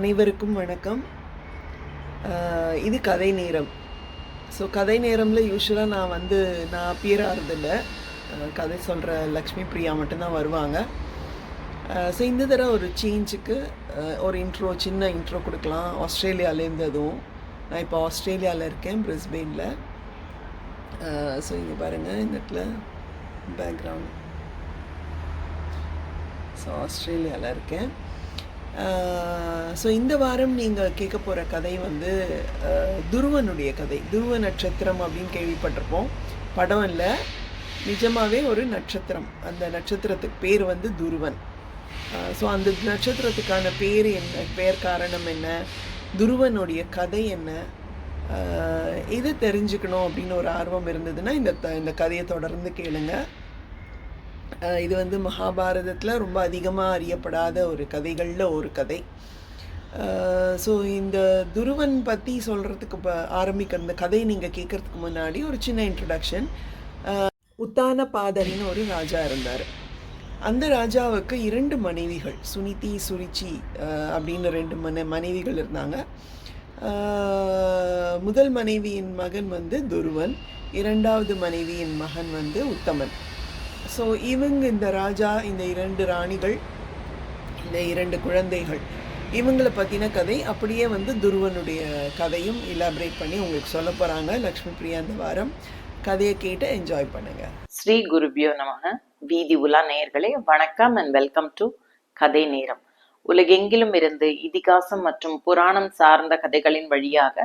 அனைவருக்கும் வணக்கம். இது கதை நேரம். ஸோ கதை நேரமில் யூஸ்வலாக நான் வந்து நான் அப்பியர் ஆகிறதில்ல கதை சொல்கிற லக்ஷ்மி பிரியா மட்டும்தான் வருவாங்க. ஸோ இந்த தடவை ஒரு சேஞ்சுக்கு ஒரு இன்ட்ரோ சின்ன இன்ட்ரோ கொடுக்கலாம். ஆஸ்திரேலியாவிலேருந்து அதுவும் நான் இப்போ ஆஸ்திரேலியாவில் இருக்கேன் பிரிஸ்பெயினில் ஸோ இங்கே பாருங்கள் இந்த இடத்துல பேக்ரவுண்ட் ஸோ ஆஸ்திரேலியாவில் இருக்கேன். ஸோ இந்த வாரம் நீங்கள் கேட்க போகிற கதை வந்து துருவனுடைய கதை. துருவ நட்சத்திரம் அப்படின்னு கேள்விப்பட்டிருப்போம். படம் இல்லை. நிஜமாகவே ஒரு நட்சத்திரம். அந்த நட்சத்திரத்துக்கு பேர் வந்து துருவன். ஸோ அந்த நட்சத்திரத்துக்கான பேர் என்ன? பேர் காரணம் என்ன? துருவனுடைய கதை என்ன? இது தெரிஞ்சுக்கணும் அப்படின்னு ஒரு ஆர்வம் இருந்ததுன்னா இந்த த- இந்த கதையை தொடர்ந்து கேளுங்கள் இது வந்து மகாபாரதத்தில் ரொம்ப அதிகமாக அறியப்படாத ஒரு கதைகளில் ஒரு கதை. ஸோ இந்த துருவன் பற்றி சொல்கிறதுக்கு இப்போ ஆரம்பிக்கிற இந்த கதையை நீங்கள் கேட்குறதுக்கு முன்னாடி ஒரு சின்ன இன்ட்ரடக்ஷன் உத்தான பாதரின்னு ஒரு ராஜா இருந்தார். அந்த ராஜாவுக்கு இரண்டு மனைவிகள் சுனிதி சுரிச்சி அப்படின்னு ரெண்டு மன மனைவிகள் இருந்தாங்க. முதல் மனைவியின் மகன் வந்து துருவன் இரண்டாவது மனைவியின் மகன் வந்து உத்தமன். ஸோ இவங்க இந்த ராஜா இந்த இரண்டு ராணிகள் இந்த இரண்டு குழந்தைகள் இவங்களை பற்றின கதை அப்படியே வந்து துருவனுடைய கதையும் இலாபரேட் பண்ணி உங்களுக்கு சொல்ல போகிறாங்க லக்ஷ்மி பிரியா இந்த வாரம் கதையை கேட்டு என்ஜாய் பண்ணுங்க. ஸ்ரீ குருபியோ நமக. வீதி உலா நேயர்களே வணக்கம் அண்ட் வெல்கம் டு கதை நேரம். உலகெங்கிலும் இருந்து இதிகாசம் மற்றும் புராணம் சார்ந்த கதைகளின் வழியாக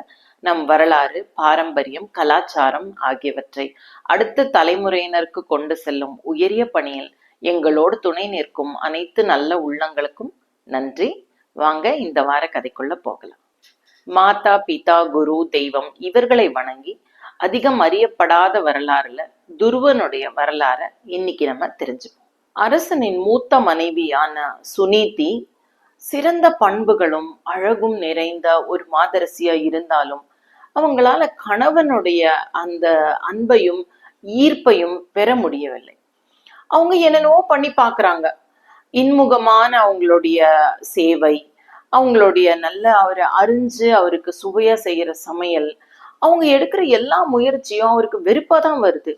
நம் வரலாறு பாரம்பரியம் கலாச்சாரம் ஆகியவற்றை அடுத்த தலைமுறையினருக்கு கொண்டு செல்லும் உயரிய பணியில் எங்களோடு துணை நிற்கும் அனைத்து நல்ல உள்ளங்களுக்கும் நன்றி. வாங்க இந்த வார கதைக்குள்ள போகலாம். மாதா பிதா குரு தெய்வம் இவர்களை வணங்கி அதிகம் அறியப்படாத வரலாறுல துருவனுடைய வரலாற இன்னைக்கு நம்ம தெரிஞ்சுப்போம். அரசனின் மூத்த மனைவியான சுனீதி சிறந்த பண்புகளும் அழகும் நிறைந்த ஒரு மாதரசியா இருந்தாலும் அவங்களால கணவனுடைய அந்த அன்பையும் ஈர்ப்பையும் பெற முடியவில்லை. அவங்க என்னென்னவோ பண்ணி பார்க்கறாங்க. இன்முகமான அவங்களுடைய சேவை அவங்களுடைய நல்ல அவரை அறிஞ்சு அவருக்கு சுவையா செய்யற சமையல் அவங்க எடுக்கிற எல்லா முயற்சியும் அவருக்கு வெறுப்பா தான் வருது.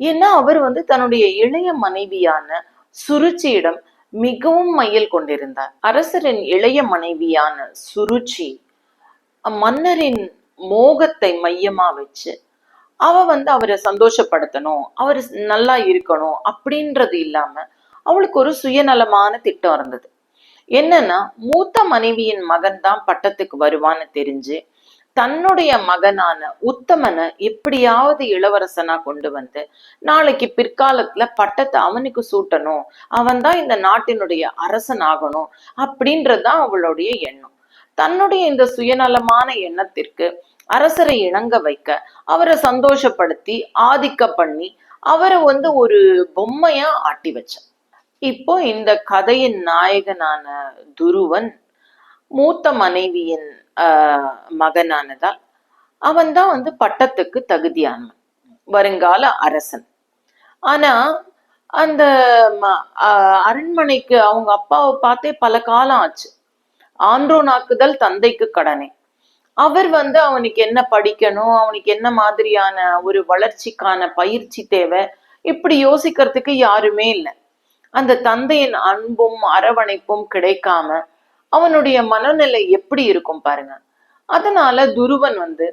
ஏன்னா அவர் வந்து தன்னுடைய இளைய மனைவியான சுருச்சியிடம் மிகவும் மையல் கொண்டிருந்தார். அரசரின் இளைய மனைவியான சுருச்சி மன்னரின் மோகத்தை மையமா வச்சு அவ வந்து அவரை சந்தோஷப்படுத்தணும் அவர் நல்லா இருக்கணும் அப்படின்றது இல்லாம அவளுக்கு ஒரு சுயநலமான திட்டம் இருந்தது. என்னன்னா மூத்த மனைவியின் மகன் தான் பட்டத்துக்கு வருவான்னு தெரிஞ்சு தன்னுடைய மகனான உத்தமனை எப்படியாவது இளவரசனா கொண்டு வந்து நாளைக்கு பிற்காலத்துல பட்டத்தை அவனுக்கு சூட்டணும் அவன் தான் இந்த நாட்டினுடைய அரசன் ஆகணும் அப்படின்றதுதான் அவளுடைய எண்ணம். தன்னுடைய இந்த சுயநலமான எண்ணத்திற்கு அரசரை இணங்க வைக்க அவரை சந்தோஷப்படுத்தி ஆதிக்க பண்ணி அவரை வந்து ஒரு பொம்மையா ஆட்டி வச்சார். இப்போ இந்த கதையின் நாயகனான துருவன் மூத்த மனைவியின் ஆஹ், மகனானதால் அவன்தான் வந்து பட்டத்துக்கு தகுதியானவன் வருங்கால அரசன். ஆனா அந்த ம- அரண்மனைக்கு அவங்க அப்பாவை பார்த்தே பல காலம் ஆச்சு. ஆன்றோனாக்குதல் தந்தைக்கு கடனே. அவர் வந்து அவனுக்கு என்ன படிக்கணும் அவனுக்கு என்ன மாதிரியான ஒரு வளர்ச்சிக்கான பயிற்சி தேவை இப்படி யோசிக்கிறதுக்கு யாருமே இல்லை. அந்த தந்தையின் அன்பும் அரவணைப்பும் கிடைக்காம அவனுடைய மனநிலை எப்படி இருக்கும் பாருங்க. அதனால துருவன் வந்து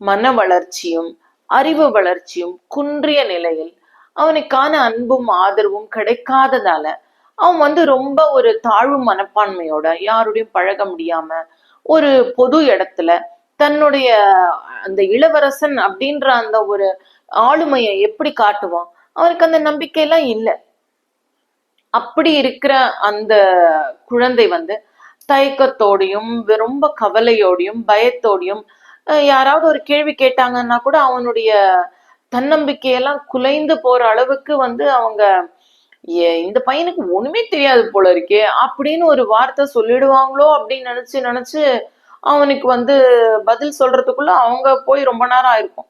மன வளர்ச்சியும் அறிவு வளர்ச்சியும் குன்றிய நிலையில் அவனுக்கான அன்பும் ஆதரவும் கிடைக்காததால அவன் வந்து ரொம்ப ஒரு தாழ்வு மனப்பான்மையோட யாரோடையும் பழக முடியாம ஒரு பொது இடத்துல தன்னுடைய அந்த இளவரசன் அப்படின்ற அந்த ஒரு ஆளுமையை எப்படி காட்டுவான்? அவருக்கு அந்த நம்பிக்கையெல்லாம் இல்லை. அப்படி இருக்கிற அந்த குழந்தை வந்து தயக்கத்தோடையும் ரொம்ப கவலையோடையும் பயத்தோடையும் யாராவது ஒரு கேள்வி கேட்டாங்கன்னா கூட அவனுடைய தன்னம்பிக்கையெல்லாம் குலைந்து போற அளவுக்கு வந்து அவங்க இந்த பையனுக்கு ஒண்ணுமே தெரியாது போல இருக்கே அப்படின்னு ஒரு வார்த்தை சொல்லிடுவாங்களோ அப்படின்னு நினைச்சு நினைச்சு அவனுக்கு வந்து பதில் சொல்றதுக்குள்ள அவங்க போய் ரொம்ப நேரம் ஆயிருக்கும்.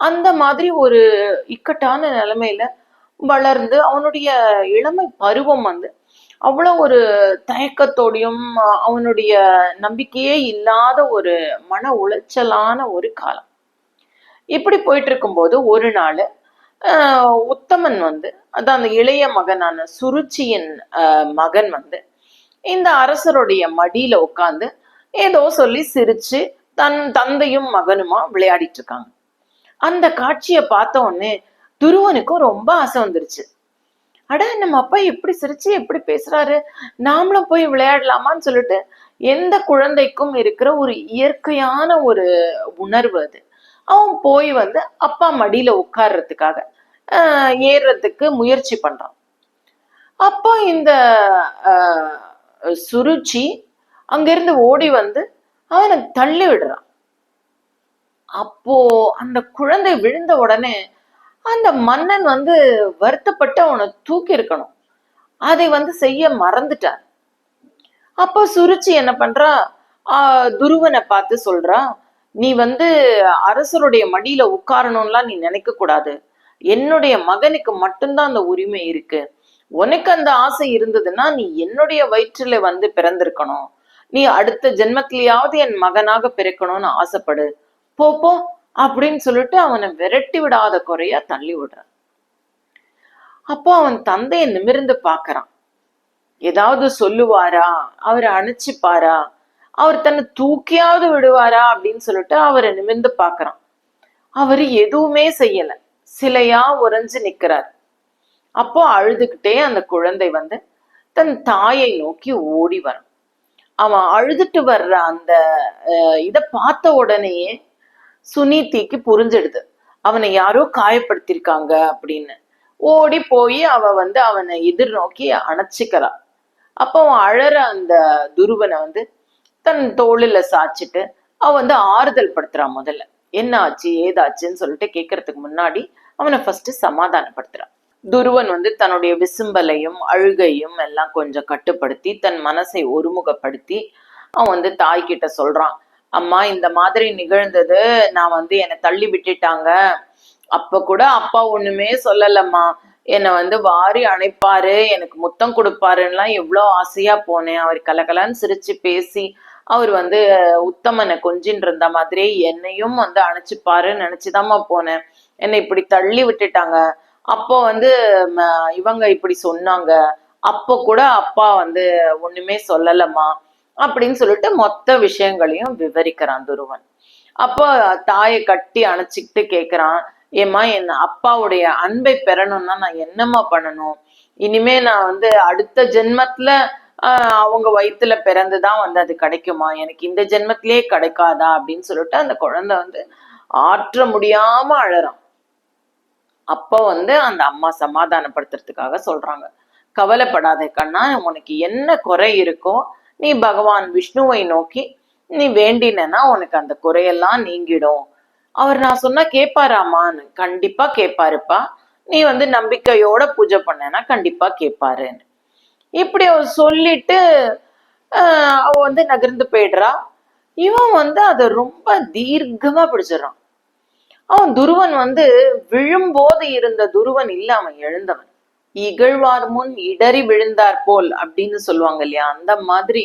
அந்த மாதிரி ஒரு இக்கட்டான நிலைமையில வளர்ந்து அவனுடைய இளமை பருவம் வந்து அவ்வளோ ஒரு தயக்கத்தோடையும் அவனுடைய நம்பிக்கையே இல்லாத ஒரு மன உளைச்சலான ஒரு காலம். இப்படி போயிட்டு இருக்கும்போது ஒரு நாள் ஆஹ், உத்தமன் வந்து அதான் அந்த இளைய மகனான சுருச்சியின் ஆஹ், மகன் வந்து இந்த அரசருடைய மடியில உட்கார்ந்து ஏதோ சொல்லி சிரிச்சு தன் தந்தையும் மகனுமா விளையாடிட்டு இருக்காங்க அந்த காட்சியை பார்த்த உடனே துருவனுக்கும் ரொம்ப ஆசை வந்துருச்சு. அட நம்ம அப்பா எப்படி சிரிச்சு எப்படி பேசுறாரு? நாமளும் போய் விளையாடலாமான்னு சொல்லிட்டு எந்த குழந்தைக்கும் இருக்கிற ஒரு இயற்கையான ஒரு உணர்வு அது. அவன் போய் வந்து அப்பா மடியில உட்கார்றதுக்காக ஏறுறதுக்கு முயற்சி பண்றான். அப்போ இந்த ஆஹ், சுருச்சி அங்கிருந்து ஓடி வந்து அவனை தள்ளி விடுறான். அப்போ அந்த குழந்தை விழுந்த உடனே அந்த மன்னன் வந்து வருத்தப்பட்டு அவனை தூக்கி இருக்கணும். அதை வந்து செய்ய மறந்துட்டான் அப்போ சுருச்சி என்ன பண்றா? ஆஹ் துருவனை பார்த்து சொல்றா நீ வந்து அரசருடைய மடியில உட்காரணும்லாம் நீ நினைக்க கூடாது. என்னுடைய மகனுக்கு மட்டும்தான் அந்த உரிமை இருக்கு. உனக்கு அந்த ஆசை இருந்ததுன்னா நீ என்னுடைய வயிற்றுல வந்து பிறந்திருக்கணும். நீ அடுத்த ஜென்மத்திலேயாவது என் மகனாக பிறக்கணும்னு ஆசைப்படு. போ போ அப்படின்னு சொல்லிட்டு அவனை விரட்டி விடாத குறையா தள்ளி விடுறான் அப்போ அவன் தந்தையை நிமிர்ந்து பார்க்கறான். ஏதாவது சொல்லுவாரா? அவரை அணைச்சிப்பாரா? அவர் தன்னை தூக்கியாவது விடுவாரா அப்படின்னு சொல்லிட்டு அவரை நிமிர்ந்து பாக்குறான் அவர் எதுவுமே செய்யல. சிலையா உறைஞ்சு நிக்கிறார். அப்போ அழுதுகிட்டே அந்த குழந்தை வந்து தன் தாயை நோக்கி ஓடி வரும். அவன் அழுதுட்டு வர்ற அந்த அஹ், பார்த்த உடனேயே சுனீதிக்கு புரிஞ்சிடுது. அவனை யாரோ காயப்படுத்திருக்காங்க அப்படின்னு. ஓடி போய் அவ வந்து அவனை எதிர்நோக்கி அணைச்சிக்கிறா. அப்போ அவன் அழற அந்த துருவனை வந்து தன் தோளில சாச்சிட்டு அவ வந்து ஆறுதல் படுத்துறான் முதல்ல. என்ன ஆச்சு ஏதாச்சுன்னு சொல்லிட்டு கேட்கறதுக்கு முன்னாடி அவனை ஃபர்ஸ்ட் சமாதானப்படுத்துறான். துருவன் வந்து தன்னுடைய விசும்பலையும் அழுகையும் எல்லாம் கொஞ்சம் கட்டுப்படுத்தி தன் மனசை ஒருமுகப்படுத்தி அவன் வந்து தாய்கிட்ட சொல்றான். அம்மா இந்த மாதிரி நிகழ்ந்தது நான் வந்து என்னை தள்ளி விட்டுட்டாங்க. அப்ப கூட அப்பா ஒண்ணுமே சொல்லலம்மா. என்னை வந்து வாரி அணைப்பாரு எனக்கு முத்தம் கொடுப்பாருன்னெலாம் எவ்வளோ ஆசையா போனேன். அவர் கலகலன்னு சிரிச்சு பேசி அவர் வந்து உத்தமனை கொஞ்சின்னு இருந்த மாதிரி என்னையும் வந்து அணைச்சிப்பாருன்னு நினைச்சுதாம்மா போனேன். என்னை இப்படி தள்ளி விட்டுட்டாங்க. அப்போ வந்து இவங்க இப்படி சொன்னாங்க. அப்போ கூட அப்பா வந்து ஒண்ணுமே சொல்லலம்மா அப்படின்னு சொல்லிட்டு மொத்த விஷயங்களையும் விவரிக்கிறான் துருவன். அப்போ தாயை கட்டி அணைச்சிக்கிட்டு கேட்குறான் ஏம்மா என் அப்பாவுடைய அன்பை பெறணும்னா நான் என்னம்மா பண்ணணும்? இனிமே நான் வந்து அடுத்த ஜென்மத்துல ஆஹ் அவங்க வயித்துல பிறந்துதான் வந்து அது கிடைக்குமா? எனக்கு இந்த ஜென்மத்திலே கிடைக்காதா? அப்படின்னு சொல்லிட்டு அந்த குழந்தை வந்து ஆற்ற முடியாம அழறான். அப்போ வந்து அந்த அம்மா சமாதானப்படுத்துறதுக்காக சொல்றாங்க. கவலைப்படாதே கண்ணா உனக்கு என்ன குறை இருக்கோ நீ பகவான் விஷ்ணுவை நோக்கி நீ வேண்டினா உனக்கு அந்த குறையெல்லாம் நீங்கிடும். அவர் நான் சொன்னா கேட்பாராமான்னு கண்டிப்பா கேட்பாருப்பா. நீ வந்து நம்பிக்கையோட பூஜை பண்ணேன்னா கண்டிப்பா கேட்பாருன்னு. இப்படி அவர் சொல்லிட்டு ஆஹ் அவ வந்து நகர்ந்து போயிடுறா. இவன் வந்து அதை ரொம்ப தீர்க்கமா பிடிச்சிடறான். அவன் துருவன் வந்து விழும்போது இருந்த துருவன் இல்ல அவன் எழுந்தவன். இகழ்வார் முன் இடறி விழுந்தார் போல் அப்படின்னு சொல்லுவாங்க இல்லையா? அந்த மாதிரி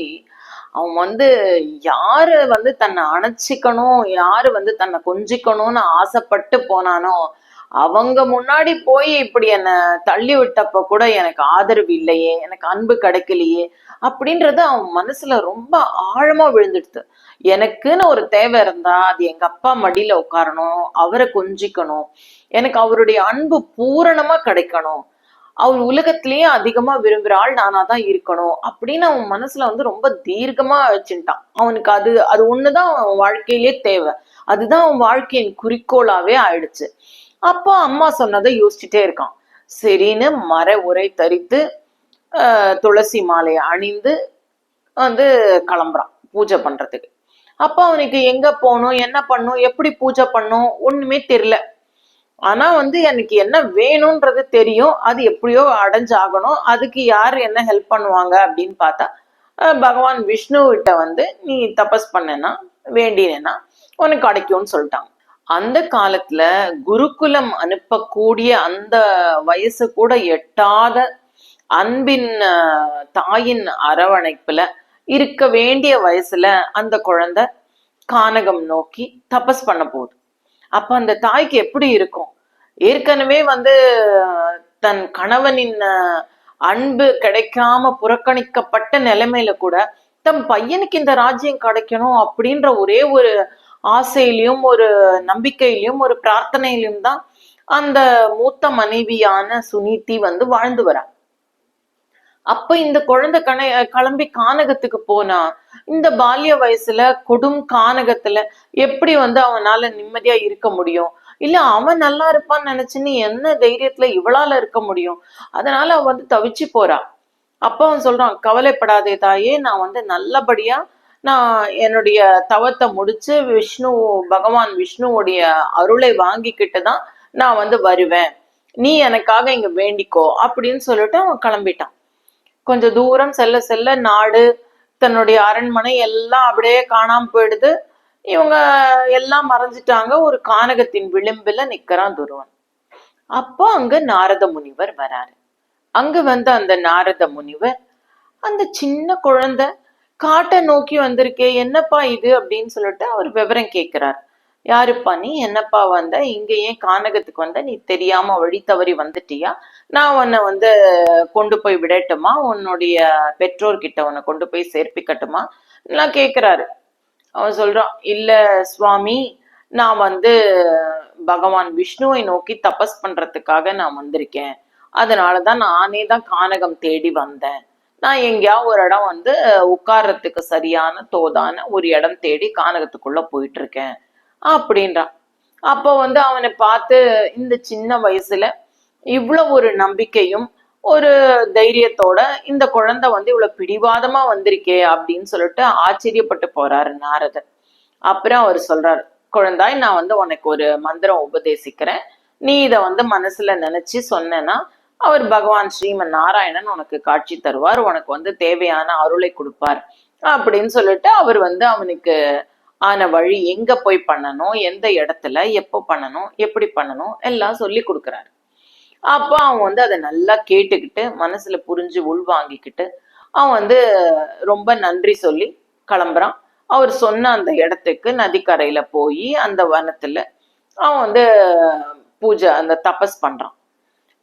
அவன் வந்து யாரு வந்து தன்னை அணைச்சிக்கணும் யாரு வந்து தன்னை கொஞ்சிக்கணும்னு ஆசைப்பட்டு போனானோ அவங்க முன்னாடி போய் இப்படி என்னை தள்ளி விட்டப்ப கூட எனக்கு ஆதரவு இல்லையே எனக்கு அன்பு கிடைக்கலையே அப்படின்றது அவன் மனசுல ரொம்ப ஆழமா விழுந்துடுது எனக்குன்னு ஒரு தேவை இருந்தா அது எங்க அப்பா மடியில உட்காரணும் அவரை கொஞ்சிக்கணும். எனக்கு அவருடைய அன்பு பூரணமா கிடைக்கணும். அவர் உலகத்திலேயே அதிகமா விரும்புற ஆள் நானா தான் இருக்கணும் அப்படின்னு அவன் மனசுல வந்து ரொம்ப தீர்க்கமா வச்சுட்டான். அவனுக்கு அது அது ஒண்ணுதான் அவன் வாழ்க்கையிலே தேவை. அதுதான் அவன் வாழ்க்கையின் குறிக்கோளாவே ஆயிடுச்சு. அப்போ அம்மா சொன்னதை யோசிச்சுட்டே இருக்கான். சரின்னு மர உரை தரித்து ஆஹ், துளசி மாலையை அணிந்து வந்து கிளம்புறான் பூஜை பண்றதுக்கு. அப்போ அவனுக்கு எங்க போகணும் என்ன பண்ணும் எப்படி பூஜை பண்ணும் ஒண்ணுமே தெரியல. ஆனா வந்து எனக்கு என்ன வேணும்ன்றது தெரியும். அது எப்படியோ அடைஞ்சாகணும். அதுக்கு யார் என்ன ஹெல்ப் பண்ணுவாங்க அப்படின்னு பார்த்தா அஹ் பகவான் விஷ்ணுவிட்ட வந்து நீ தபஸ் பண்ணனா வேண்டினா உனக்கு கிடைக்கும்னு சொல்லிட்டாங்க. அந்த காலத்துல குருகுலம் அனுப்பக்கூடிய அந்த வயசு கூட எட்டாத அன்பின் தாயின் அரவணைப்புல இருக்க வேண்டிய வயசுல அந்த குழந்தை கானகம் நோக்கி தபஸ் பண்ண போகுது. அப்ப அந்த தாய்க்கு எப்படி இருக்கும்? ஏற்கனவே வந்து தன் கணவனின் அன்பு கிடைக்காம புறக்கணிக்கப்பட்ட நிலைமையில கூட தம் பையனுக்கு இந்த ராஜ்யம் கிடைக்கணும் அப்படின்ற ஒரே ஒரு ஆசையிலையும் ஒரு நம்பிக்கையிலையும் ஒரு பிரார்த்தனையிலையும் தான் அந்த மூத்த மனைவியான சுனீதி வந்து வாழ்ந்து வரா. அப்ப இந்த குழந்தை கண கிளம்பி கானகத்துக்கு போனா இந்த பால்ய வயசுல கொடும் கானகத்துல எப்படி வந்து அவனால நிம்மதியா இருக்க முடியும்? இல்ல அவன் நல்லா இருப்பான்னு நினைச்சுன்னு என்ன தைரியத்துல இவளால இருக்க முடியும்? அதனால அவ வந்து தவிச்சு போறா. அப்ப அவன் சொல்றான் கவலைப்படாதே தாயே நான் வந்து நல்லபடியா நான் என்னுடைய தவத்தை முடிச்சு விஷ்ணு பகவான் விஷ்ணுவுடைய அருளை வாங்கிக்கிட்டு தான் நான் வந்து வருவேன். நீ எனக்காக இங்க வேண்டிக்கோ அப்படின்னு சொல்லிட்டு அவன் கிளம்பிட்டான். கொஞ்சம் தூரம் செல்ல செல்ல நாடு தன்னுடைய அரண்மனை எல்லாம் அப்படியே காணாம போயிடுது. இவங்க எல்லாம் மறைஞ்சிட்டாங்க. ஒரு கானகத்தின் விளிம்புல நிக்கிறான் துருவன். அப்போ அங்க நாரத முனிவர் வராரு. அங்க வந்த அந்த நாரத முனிவர் அந்த சின்ன குழந்தை காட்டை நோக்கி வந்திருக்கே என்னப்பா இது அப்படின்னு சொல்லிட்டு அவர் விவரம் கேட்கிறார் யாருப்பா நீ? என்னப்பா வந்த? இங்க ஏன் கானகத்துக்கு வந்த? நீ தெரியாம வழி தவறி வந்துட்டியா? நான் உன்னை வந்து கொண்டு போய் விடட்டுமா? உன்னுடைய பெற்றோர்கிட்ட உன்னை கொண்டு போய் சேர்ப்பிக்கட்டுமா? எல்லாம் கேக்குறாரு. அவன் சொல்றான் இல்ல சுவாமி நான் வந்து பகவான் விஷ்ணுவை நோக்கி தபஸ் பண்றதுக்காக நான் வந்திருக்கேன். அதனாலதான் நானே தான் கானகம் தேடி வந்தேன். நான் எங்கேயாவது ஒரு இடம் வந்து உட்கார்றதுக்கு சரியான தோதான ஒரு இடம் தேடி கானகத்துக்குள்ள போயிட்டு இருக்கேன் அப்படின்றான். அப்போ வந்து அவனை பார்த்து இந்த சின்ன வயசுல இவ்வளவு ஒரு நம்பிக்கையும் ஒரு தைரியத்தோட இந்த குழந்தை வந்து இவ்வளவு பிடிவாதமா வந்திருக்கே அப்படின்னு சொல்லிட்டு ஆச்சரியப்பட்டு போறாரு நாரதர். அப்புறம் அவர் சொல்றாரு குழந்தாய் நான் வந்து உனக்கு ஒரு மந்திரம் உபதேசிக்கிறேன். நீ இதை வந்து மனசுல நினைச்சு சொன்னேன்னா அவர் பகவான் ஸ்ரீமன் நாராயணன் உனக்கு காட்சி தருவார் உனக்கு வந்து தேவையான அருளை கொடுப்பார் அப்படின்னு சொல்லிட்டு அவர் வந்து அவனுக்கு ஆன வழி எங்க போய் பண்ணணும் எந்த இடத்துல எப்போ பண்ணணும் எப்படி பண்ணணும் எல்லாம் சொல்லி கொடுக்குறாரு. அப்போ அவன் வந்து அதை நல்லா கேட்டுக்கிட்டு மனசுல புரிஞ்சு உள்வாங்கிக்கிட்டு அவன் வந்து ரொம்ப நன்றி சொல்லி கிளம்புறான். அவர் சொன்ன அந்த இடத்துக்கு நதிக்கரையில போய் அந்த வனத்துல அவன் வந்து பூஜை அந்த தபஸ் பண்றான்.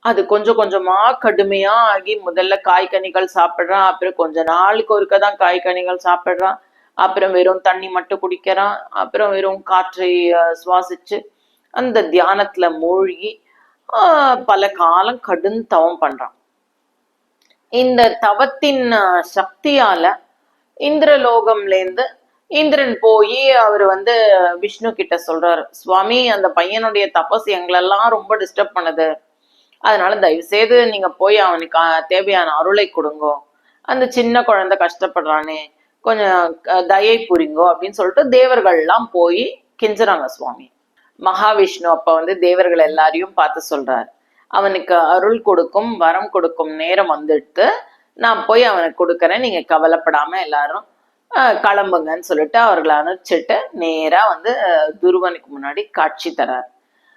அது கொஞ்சம் கொஞ்சமா கடுமையா ஆகி முதல்ல காய்கனிகள் சாப்பிடுறான் அப்புறம் கொஞ்ச நாளுக்கு ஒருக்க தான் காய்கனிகள் சாப்பிடுறான். அப்புறம் வெறும் தண்ணி மட்டும் குடிக்கிறான். அப்புறம் வெறும் காற்றை சுவாசிச்சு அந்த தியானத்துல மூழ்கி பல காலம் கடும் தவம் பண்றான். இந்த தவத்தின் சக்தியால இந்திரலோகம்லேருந்து இந்திரன் போய் அவர் வந்து விஷ்ணு கிட்ட சொல்றாரு சுவாமி அந்த பையனுடைய தபஸ் எங்களெல்லாம் ரொம்ப டிஸ்டர்ப் பண்ணுது. அதனால தயவு செய்து நீங்க போய் அவனுக்கு தேவையான அருளை கொடுங்கோ. அந்த சின்ன குழந்தை கஷ்டப்படுறானே. கொஞ்சம் தயை புரிங்கோ அப்படின்னு சொல்லிட்டு தேவர்கள்லாம் போய் கெஞ்சுறாங்க சுவாமி. மகாவிஷ்ணு அப்ப வந்து தேவர்கள் எல்லாரையும் பார்த்து சொல்றாரு. அவனுக்கு அருள் கொடுக்கும் வரம் கொடுக்கும் நேரம் வந்துட்டு நான் போய் அவனுக்கு கொடுக்குறேன் நீங்க கவலைப்படாம எல்லாரும் கிளம்புங்கன்னு சொல்லிட்டு அவர்களை அனுப்பிச்சிட்டு நேரா வந்து துருவனுக்கு முன்னாடி காட்சி தரார்.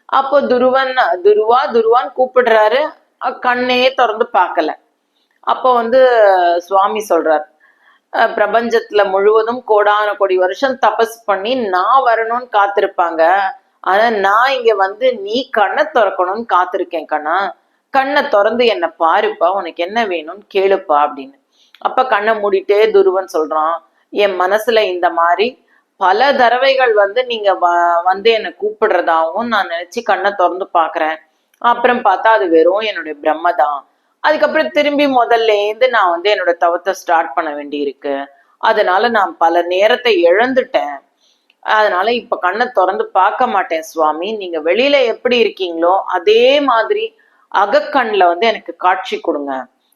அப்போ துருவன் துருவா துருவான்னு கூப்பிடுறாரு. அஹ், கண்ணே திறந்து பார்க்கல. அப்போ வந்து சுவாமி சொல்றார். பிரபஞ்சத்துல முழுவதும் கோடான கோடி வருஷம் தபஸ் பண்ணி நான் வரணும்னு காத்திருப்பாங்க. ஆனா நான் இங்க வந்து நீ கண்ணை திறக்கணும்னு காத்திருக்கேன் கண்ணா. கண்ணை திறந்து என்ன பாருப்பா உனக்கு என்ன வேணும்னு கேளுப்பா அப்படின்னு. அப்ப கண்ணை மூடிட்டே துருவன் சொல்றான் என் மனசுல இந்த மாதிரி பல தடவைகள் வந்து நீங்க வ- வந்து என்னை கூப்பிடுறதாவும் நான் நினைச்சு கண்ணை திறந்து பாக்குறேன் அப்புறம் பார்த்தா அது வெறும் என்னுடைய பிரம்ம தான். அதுக்கப்புறம் திரும்பி முதல்ல இருந்து நான் வந்து என்னோட தவத்தை ஸ்டார்ட் பண்ண வேண்டி இருக்கு அதனால நான் பல நேரத்தை இழந்துட்டேன். அதனால இப்ப கண்ணை திறந்து பார்க்க மாட்டேன் சுவாமி. நீங்க வெளியில எப்படி இருக்கீங்களோ அதே மாதிரி அகக்கண்ல வந்து எனக்கு காட்சி கொடுங்க.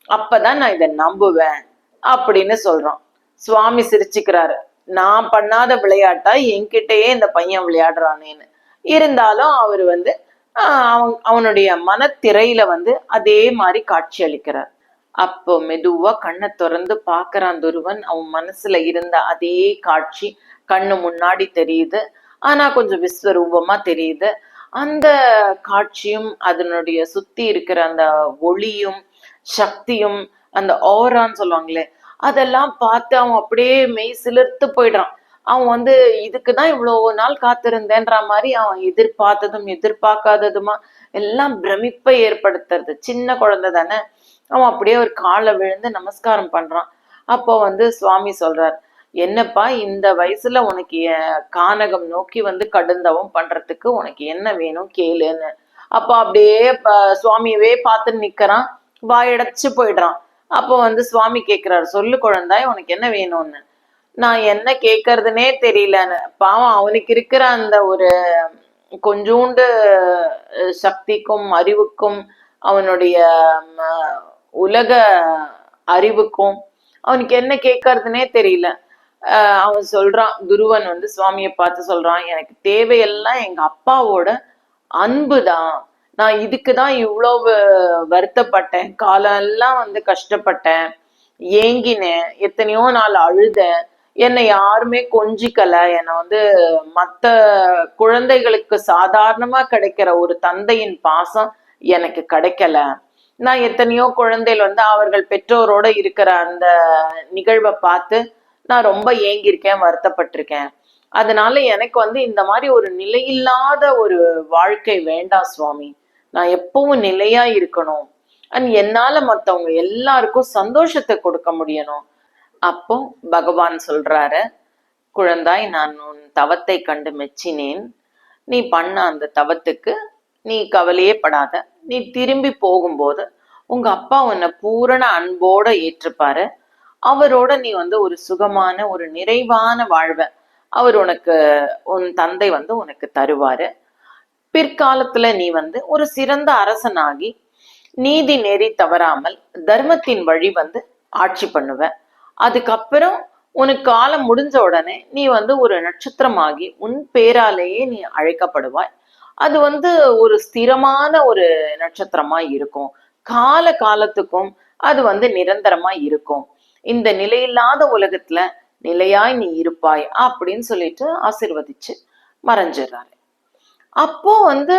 அப்பதான் நான் இதை நம்புவேன் அப்படின்னு சொல்றோம் சுவாமி சிரிச்சுக்கிறாரு. நான் பண்ணாத விளையாட்டா என்கிட்டயே இந்த பையன் விளையாடுறானேன்னு. இருந்தாலும் அவர் வந்து அவன் அவனுடைய மனத்திரையில வந்து அதே மாதிரி காட்சி அளிக்கிறார். அப்போ மெதுவா கண்ணை திறந்து பார்க்கறான் துருவன். அவன் மனசுல இருந்த அதே காட்சி கண்ணு முன்னாடி தெரியுது. ஆனா கொஞ்சம் விஸ்வரூபமா தெரியுது. அந்த காட்சியும் அதனுடைய சுத்தி இருக்கிற அந்த ஒளியும் சக்தியும் அந்த ஓரான்னு சொல்லுவாங்களே அதெல்லாம் பார்த்து அவன் அப்படியே மெய் சிலிர்த்து போயிடுறான். அவன் வந்து இதுக்கு தான் இவ்வளோ நாள் காத்திருந்தேன்ற மாதிரி அவன் எதிர்பார்த்ததும் எதிர்பார்க்காததுமா எல்லாம் பிரமிப்பை ஏற்படுத்துறது. சின்ன குழந்தை தானே. அவன் அப்படியே ஒரு காலை விழுந்து நமஸ்காரம் பண்றான். அப்போ வந்து சுவாமி சொல்றார் என்னப்பா இந்த வயசுல உனக்கு கானகம் நோக்கி வந்து கடுந்தவம் பண்றதுக்கு உனக்கு என்ன வேணும் கேளுன்னு. அப்போ அப்படியே சுவாமியவே பார்த்து நிக்கிறான். வாயடைச்சு போயிடுறான். அப்போ வந்து சுவாமி கேட்கிறாரு சொல்லு குழந்தாய் உனக்கு என்ன வேணும்னு? நான் என்ன கேட்கறதுனே தெரியலன்னு. பாவம் அவனுக்கு இருக்கிற அந்த ஒரு கொஞ்சூண்டு சக்திக்கும் அறிவுக்கும் அவனுடைய உலக அறிவுக்கும் அவனுக்கு என்ன கேட்கறதுனே தெரியல. அவன் சொல்றான் துருவன் வந்து சுவாமியை பார்த்து சொல்றான் எனக்கு தேவையெல்லாம் எங்க அப்பாவோட அன்பு தான் நான் இதுக்கு தான் இவ்வளவு வருத்தப்பட்டேன். காலம் எல்லாம் வந்து கஷ்டப்பட்டேன். ஏங்கினேன். எத்தனையோ நாள் அழுதேன். என்னை யாருமே கொஞ்சிக்கல. என்னை வந்து மத்த குழந்தைகளுக்கு சாதாரணமா கிடைக்கிற ஒரு தந்தையின் பாசம் எனக்கு கிடைக்கல. நான் எத்தனையோ குழந்தைகள் வந்து அவர்கள் பெற்றோரோட இருக்கிற அந்த நிகழ்வை பார்த்து நான் ரொம்ப ஏங்கியிருக்கேன் வருத்தப்பட்டிருக்கேன். அதனால எனக்கு வந்து இந்த மாதிரி ஒரு நிலையில்லாத ஒரு வாழ்க்கை வேண்டாம் சுவாமி. நான் எப்பவும் நிலையா இருக்கணும். அண்ட் என்னால மத்தவங்க எல்லாருக்கும் சந்தோஷத்தை கொடுக்க முடியணும். அப்போ பகவான் சொல்றாரு குழந்தாய் நான் உன் தவத்தை கண்டு மெச்சினேன். நீ பண்ண அந்த தவத்துக்கு நீ கவலையே படாத. நீ திரும்பி போகும்போது உங்க அப்பா உன்னை பூரண அன்போட ஏற்றுப்பாரு. அவரோட நீ வந்து ஒரு சுகமான ஒரு நிறைவான வாழ்வை அவர் உனக்கு உன் தந்தை வந்து உனக்கு தருவாரு. பிற்காலத்துல நீ வந்து ஒரு சிறந்த அரசனாகி நீதி நெறி தவறாமல் தர்மத்தின் வழி வந்து ஆட்சி பண்ணுவேன் அதுக்கப்புறம் உனக்கு காலம் முடிஞ்ச உடனே நீ வந்து ஒரு நட்சத்திரமாகி உன் பேராலேயே நீ அழைக்கப்படுவாய். அது வந்து ஒரு ஸ்திரமான ஒரு நட்சத்திரமா இருக்கும். கால காலத்துக்கும் அது வந்து நிரந்தரமா இருக்கும். இந்த நிலையில்லாத உலகத்துல நிலையாய் நீ இருப்பாய் அப்படின்னு சொல்லிட்டு ஆசிர்வதிச்சு மறைஞ்சிடுறாரு. அப்போ வந்து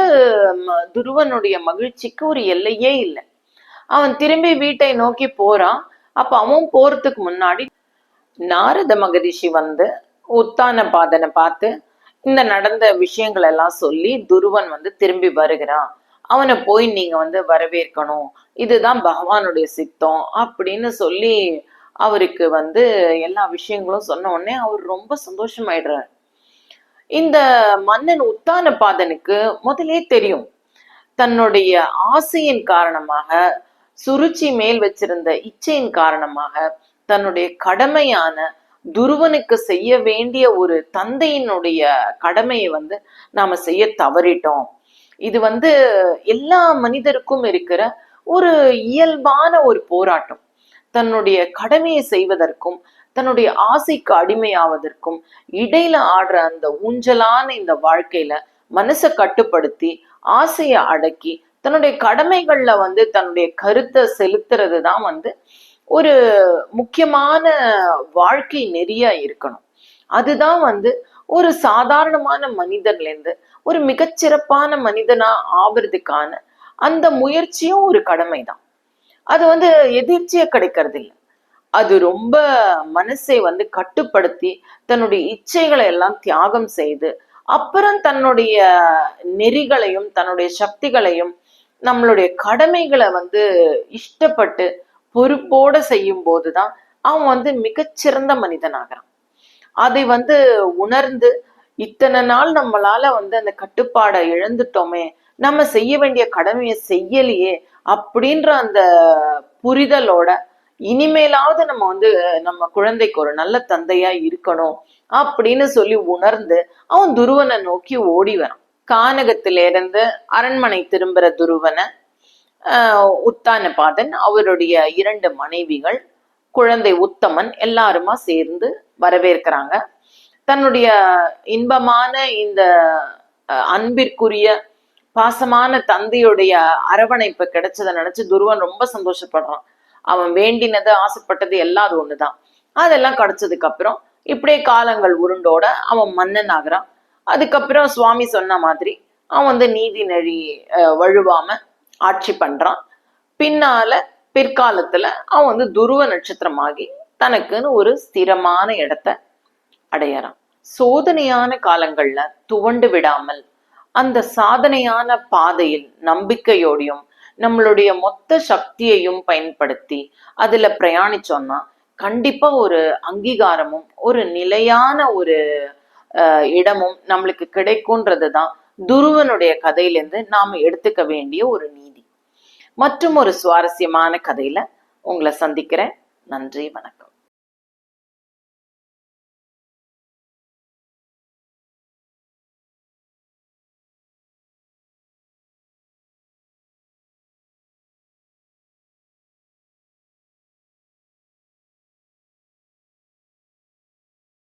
துருவனுடைய மகிழ்ச்சிக்கு ஒரு எல்லையே இல்லை. அவன் திரும்பி வீட்டை நோக்கி போறான். அப்ப அவன் போறதுக்கு முன்னாடி நாரத மகரிஷி வந்து உத்தான பாதனை பார்த்து இந்த நடந்த விஷயங்கள் எல்லாம் சொல்லி துருவன் வந்து திரும்பி வருகிறான். அவனை போய் நீங்க வந்து வரவேற்கணும். இதுதான் பகவானுடைய சித்தம் அப்படின்னு சொல்லி அவருக்கு வந்து எல்லா விஷயங்களும் சொன்ன உடனே அவர் ரொம்ப சந்தோஷமாயிடுறாரு. இந்த மன்னன் உத்தான பாதனுக்கு முதலே தெரியும். தன்னுடைய ஆசையின் காரணமாக சுருச்சி மேல் வச்சிருந்த இச்சையின் காரணமாக தன்னுடைய கடமையான துருவனுக்கு செய்ய வேண்டிய ஒரு தந்தையினுடைய கடமையை வந்து நாம செய்ய தவறிட்டோம். இது வந்து எல்லா மனிதருக்கும் இருக்கிற ஒரு இயல்பான ஒரு போராட்டம். தன்னுடைய கடமையை செய்வதற்கும் தன்னுடைய ஆசைக்கு அடிமையாவதற்கும் இடையில ஆடுற அந்த ஊஞ்சலான இந்த வாழ்க்கையில மனசை கட்டுப்படுத்தி ஆசையை அடக்கி தன்னுடைய கடமைகள்ல வந்து தன்னுடைய கருத்தை செலுத்துறது தான் வந்து ஒரு முக்கியமான வாழ்க்கை நெறியா இருக்கணும். அதுதான் வந்து ஒரு சாதாரணமான மனிதன்ல இருந்து ஒரு மிகச்சிறப்பான மனிதனா ஆவறதுக்கான அந்த முயற்சியும் ஒரு கடமை தான் அது வந்து எதிர்ச்சியா கிடைக்கிறது இல்லை அது ரொம்ப மனசை வந்து கட்டுப்படுத்தி தன்னுடைய இச்சைகளை எல்லாம் தியாகம் செய்து அப்புறம் தன்னுடைய நெறிகளையும் தன்னுடைய சக்திகளையும் நம்மளுடைய கடமைகளை வந்து இஷ்டப்பட்டு பொறுப்போட செய்யும் போதுதான் அவன் வந்து மிகச்சிறந்த மனிதனாகிறான். அதை வந்து உணர்ந்து இத்தனை நாள் நம்மளால வந்து அந்த கட்டுப்பாடை இழந்துட்டோமே நம்ம செய்ய வேண்டிய கடமையை செய்யலையே அப்படின்ற அந்த புரிதலோட இனிமேலாவது நம்ம வந்து நம்ம குழந்தைக்கு ஒரு நல்ல தந்தையா இருக்கணும் அப்படின்னு சொல்லி உணர்ந்து அவன் துருவனை நோக்கி ஓடி வரான். கானகத்தில இருந்து அரண்மனை திரும்புற துருவனை உத்தானபாதன் அவருடைய இரண்டு மனைவிகள் குழந்தை உத்தமன் எல்லாருமா சேர்ந்து வரவேற்கிறாங்க. தன்னுடைய இன்பமான இந்த அஹ், அன்பிற்குரிய பாசமான தந்தையுடைய அரவணைப்பு கிடைச்சதை நினைச்சு துருவன் ரொம்ப சந்தோஷப்படுறான். அவன் வேண்டினது ஆசைப்பட்டது எல்லாம் அது ஒண்ணுதான். அதெல்லாம் கிடைச்சதுக்கு அப்புறம் இப்படியே காலங்கள் உருண்டோட அவன் மன்னன் ஆகிறான் அதுக்கப்புறம் சுவாமி சொன்ன மாதிரி அவன் வந்து நீதி நெறி அஹ், வழுவாம ஆட்சி பண்றான். பின்னால பிற்காலத்துல அவன் வந்து துருவ நட்சத்திரமாகி தனக்குன்னு ஒரு ஸ்திரமான இடத்த அடையறான். சோதனையான காலங்கள்ல துவண்டு விடாமல் அந்த சாதனையான பாதையில் நம்பிக்கையோடையும் நம்மளுடைய மொத்த சக்தியையும் பயன்படுத்தி அதுல பிரயாணிச்சோம்னா கண்டிப்பா ஒரு அங்கீகாரமும் ஒரு நிலையான ஒரு இடமும் நம்மளுக்கு கிடைக்கும்ன்றது தான் துருவனுடைய கதையிலேருந்து நாம எடுத்துக்க வேண்டிய ஒரு நீதி. மற்றும் ஒரு சுவாரஸ்யமான கதையில உங்களை சந்திக்கிறேன். நன்றி வணக்கம்.